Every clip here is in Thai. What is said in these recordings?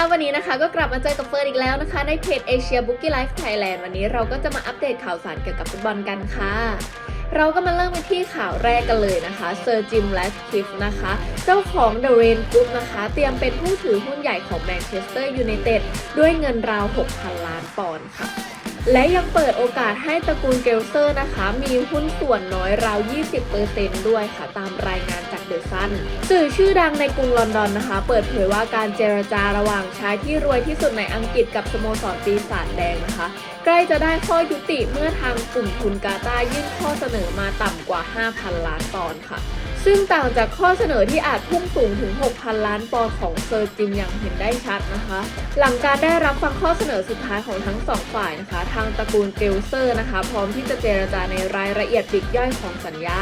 วันนี้นะคะก็กลับมาเจอกับเฟิร์นอีกแล้วนะคะ ในเพจ Asia Bookie Life Thailand วันนี้เราก็จะมาอัปเดตข่าวสารเกี่ยวกับฟุตบอลกันค่ะ เราก็มาเริ่มกันที่ข่าวแรกกันเลยนะคะเซอร์จิมแลสคิฟนะคะ เจ้าของเดอะเรนกุ๊ปนะคะ เตรียมเป็นผู้ถือหุ้นใหญ่ของแมนเชสเตอร์ยูไนเต็ดด้วยเงินราว 6,000 ล้านปอนด์ค่ะ และยังเปิดโอกาสให้ตระกูลเกลเซอร์นะคะ มีหุ้นส่วนน้อยราว 20%ด้วยค่ะ ตามรายงานจากเดอะซันสื่อชื่อดังในกรุงลอนดอนนะคะ เปิดเผยว่าการเจรจาระหว่างชายที่รวยที่สุดในอังกฤษกับสโมสรปีศาจแดงนะคะ ใกล้จะได้ข้อยุติเมื่อทางกลุ่มทุนกาตายื่นข้อเสนอมาต่ำกว่า 5,000 ล้านปอนด์ค่ะ ซึ่งต่างจากข้อเสนอที่อาจพุ่งสูงถึง 6,000 ล้านปอนด์ของเซอร์จิมอย่างเห็นได้ชัดนะคะ หลังการได้รับฟังข้อเสนอสุดท้ายของทั้งสองฝ่ายนะคะ ทางตระกูลเกลเซอร์นะคะ พร้อมที่จะเจรจาในรายละเอียดปลีกย่อยของสัญญา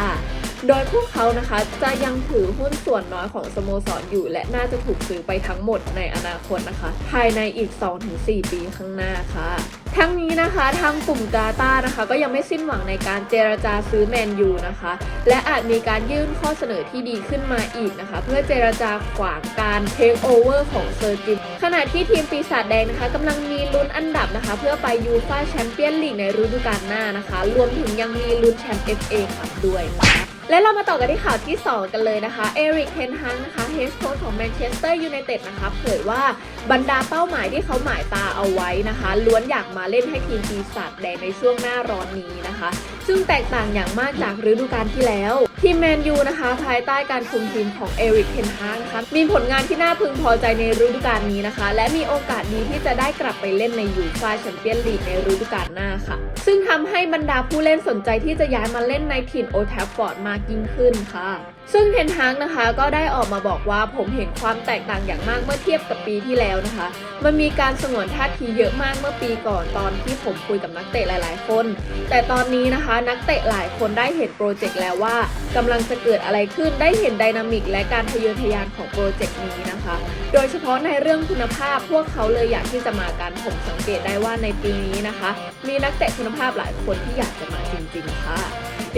โดยพวกเขานะคะจะยังถือหุ้นส่วนน้อยของสโมสรอยู่ และน่าจะถูกซื้อไปทั้งหมดในอนาคตนะคะ ภายในอีก 2-4 ปีข้างหน้าค่ะทั้งนี้นะคะทางกลุ่มกาตานะคะ ก็ยังไม่สิ้นหวังในการเจรจาซื้อแมนยูนะคะ และอาจมีการยื่นข้อเสนอที่ดีขึ้นมาอีกนะคะ เพื่อเจรจาขวางการเทคโอเวอร์ของเซอร์จิมขณะที่ทีมปีศาจแดงนะคะกำลังมีลุ้นอันดับนะคะ เพื่อไปยูฟ่าแชมเปี้ยนลีกในฤดูกาลหน้านะคะ รวมถึงยังมีลุ้นแชมป์ FA คัพด้วยนะคะ และเรามาต่อกันที่ข่าวที่ 2 กันเลยนะคะ เอริก เทนฮังนะคะเฮดโค้ชของแมนเชสเตอร์ยูไนเต็ดนะคะ เผยว่าบรรดาเป้าหมายที่เขาหมายตาเอาไว้นะคะ ล้วนอยากมาเล่นให้ทีมปีศาจแดงในช่วงหน้าร้อนนี้นะคะ ซึ่งแตกต่างอย่างมากจากฤดูกาลที่แล้ว ทีมแมนยูนะคะ ภายใต้การคุมทีมของเอริกเทนฮางนะคะมีผลงานที่น่าพึงพอใจในฤดูกาลนี้นะคะ และมีโอกาสดีที่จะได้กลับไปเล่นในยูฟ่าแชมเปี้ยนลีกในฤดูกาลหน้าค่ะ ซึ่งทำให้บรรดาผู้เล่นสนใจที่จะย้ายมาเล่นในถิ่นโอแทฟฟอร์ดมากยิ่งขึ้นค่ะ ซึ่งเทนฮางนะคะก็ได้ออกมาบอกว่าผมเห็นความแตกต่างอย่างมากเมื่อเทียบกับปีที่แล้วนะคะ มันมีการสงวนท่าทีเยอะมากเมื่อปีก่อนตอนที่ผมคุยกับนักเตะหลาย ๆ คน แต่ตอนนี้นะคะนักเตะหลายคนได้เห็นโปรเจกต์แล้วว่ากำลังจะเกิดอะไรขึ้นได้เห็นไดนามิกและการทะเยอทะยานของโปรเจกต์นี้นะคะ โดยเฉพาะในเรื่องคุณภาพพวกเขาเลยอยากที่จะมากันผมสังเกตได้ว่าในปีนี้นะคะ มีนักเตะคุณภาพหลายคนที่อยากจะมาจริง ๆ ค่ะ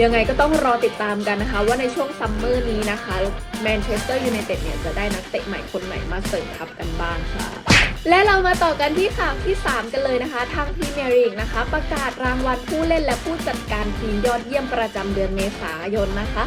ยังไงก็ต้องรอติดตามกันนะคะ ว่าในช่วงซัมเมอร์นี้นะคะแมนเชสเตอร์ยูไนเต็ดเนี่ยจะได้นักเตะใหม่คนไหนมาเสริมทัพกันบ้างค่ะ และเรามาต่อกันที่ข่าวที่ 3 กันเลยนะคะ ทางพรีเมียร์ลีกนะคะ ประกาศรางวัลผู้เล่นและผู้จัดการทีมยอดเยี่ยมประจำเดือนเมษายนนะคะ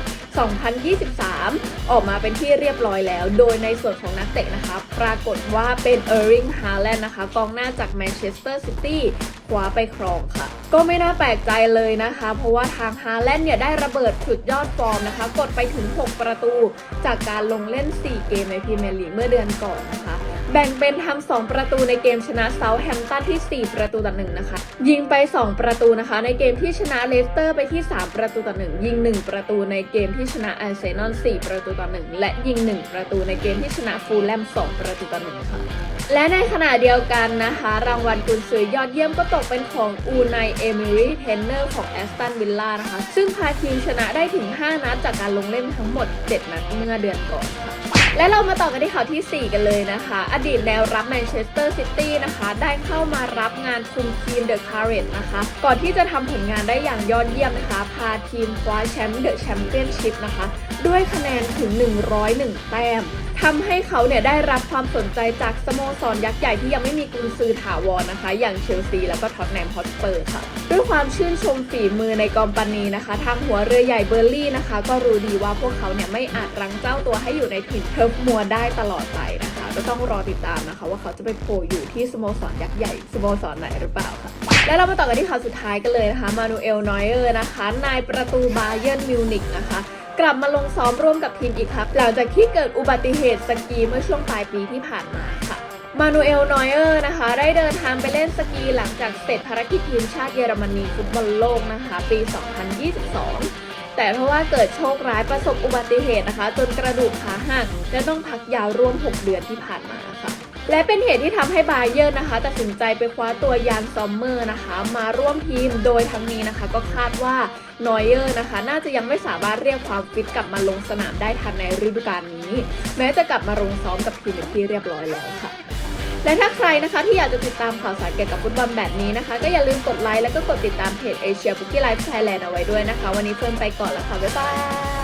2023 ออกมาเป็นที่เรียบร้อยแล้ว โดยในส่วนของนักเตะนะคะ ปรากฏว่าเป็นเออร์ริงฮาแลนด์นะคะ กองหน้าจากแมนเชสเตอร์ซิตี้คว้าไปครองค่ะ ก็ไม่น่าแปลกใจเลยนะคะ เพราะว่าทางฮาแลนด์เนี่ยได้ระเบิดสุดยอดฟอร์มนะคะ กดไปถึง 6 ประตู จากการลงเล่น 4 เกมในพรีเมียร์ลีกเมื่อเดือนก่อนนะคะ แบ่งเป็นทำ2ประตูในเกมชนะเซาแฮมป์ตันที่ 4 ประตูต่อหนึ่งนะคะ ยิงไป 2 ประตูนะคะ ในเกมที่ชนะเลสเตอร์ไปที่ 3 ประตูต่อหนึ่งยิง 1 ประตูในเกมที่ชนะอาร์เซนอล4ประตูต่อหนึ่งและยิง 1 ประตูในเกมที่ชนะฟูลแลม2 ประตูต่อหนึ่งค่ะ และในขณะเดียวกันนะคะ รางวัลกุนซือยอดเยี่ยมก็ตกเป็นของอูไนเอมิรีเทนเนอร์ของแอสตันวิลล่านะคะ ซึ่งพาทีมชนะได้ถึง 5 นัดจากการลงเล่นทั้งหมด 7 นัดเมื่อเดือนก่อนค่ะ และเรามาต่อกันที่ข่าวทีสี่ 4 กันเลยนะคะ อดีตแนวรับแมนเชสเตอร์ซิตี้นะคะ ได้เข้ามารับงานคุมทีมเดอะคาร์เรตนะคะ ก่อนที่จะทำผลงานได้อย่างยอดเยี่ยมนะคะ พาทีมคว้าแชมป์เดอะแชมเปี้ยนชิพนะคะ ด้วยคะแนนถึง 101 แต้มทำให้เขาเนี่ยได้รับความสนใจจากสโมสรยักษ์ใหญ่ที่ยังไม่มีกุญซือถาวรนะคะ อย่างเชลซีแล้วก็ท็อตแนมฮอตเปอร์ค่ะ ด้วยความชื่นชมฝีมือในกอมปานีนะคะ ทางหัวเรือใหญ่เบอร์ลี่นะคะ ก็รู้ดีว่าพวกเขาเนี่ยไม่อาจรั้งเจ้าตัวให้อยู่ในถิ่นเทิร์ฟมัวได้ตลอดไปนะคะ ก็ต้องรอติดตามนะคะ ว่าเขาจะไปโผล่อยู่ที่สโมสรยักษ์ใหญ่สโมสรไหนหรือเปล่าค่ะแล้วเรามาต่อกันที่ข่าวสุดท้ายกันเลยนะคะ มานูเอลนอยเออร์นะคะ นายประตูบาเยิร์นมิวนิกนะคะ กลับมาลงซ้อมร่วมกับทีมอีกครับหลังจากที่เกิดอุบัติเหตุสกีเมื่อช่วงปลายปีที่ผ่านมาค่ะมานูเอล นอยเออร์นะคะ ได้เดินทางไปเล่นสกีหลังจากเสร็จภารกิจทีมชาติเยอรมนีฟุตบอลโลกนะคะ ปี 2022 แต่เพราะว่าเกิดโชคร้ายประสบอุบัติเหตุนะคะ จนกระดูกขาหักและต้องพักยาวร่วม 6 เดือนที่ผ่านมาค่ะ และเป็นเหตุที่ทำให้บาเยิร์นะคะตัดสินใจไปคว้าตัวยานซอมเมอร์นะคะ มาร่วมทีมโดยทั้งนี้นะคะ ก็คาดว่านอยเออร์นะคะ น่าจะยังไม่สามารถเรียกความฟิตกลับมาลงสนามได้ทันในฤดูกาลนี้ แม้จะกลับมาลงซ้อมกับทีมเป็นที่เรียบร้อยแล้วค่ะและถ้าใครนะคะที่อยากจะติดตามข่าวสารเกี่ยวกับฟุตบอลแบบนี้นะคะ ก็อย่าลืมกดไลค์แล้วก็กดติดตามเพจ Asia Bookie Life Thailand เอาไว้ด้วยนะคะ วันนี้เฟิร์นไปก่อนแล้วค่ะ บ๊ายบาย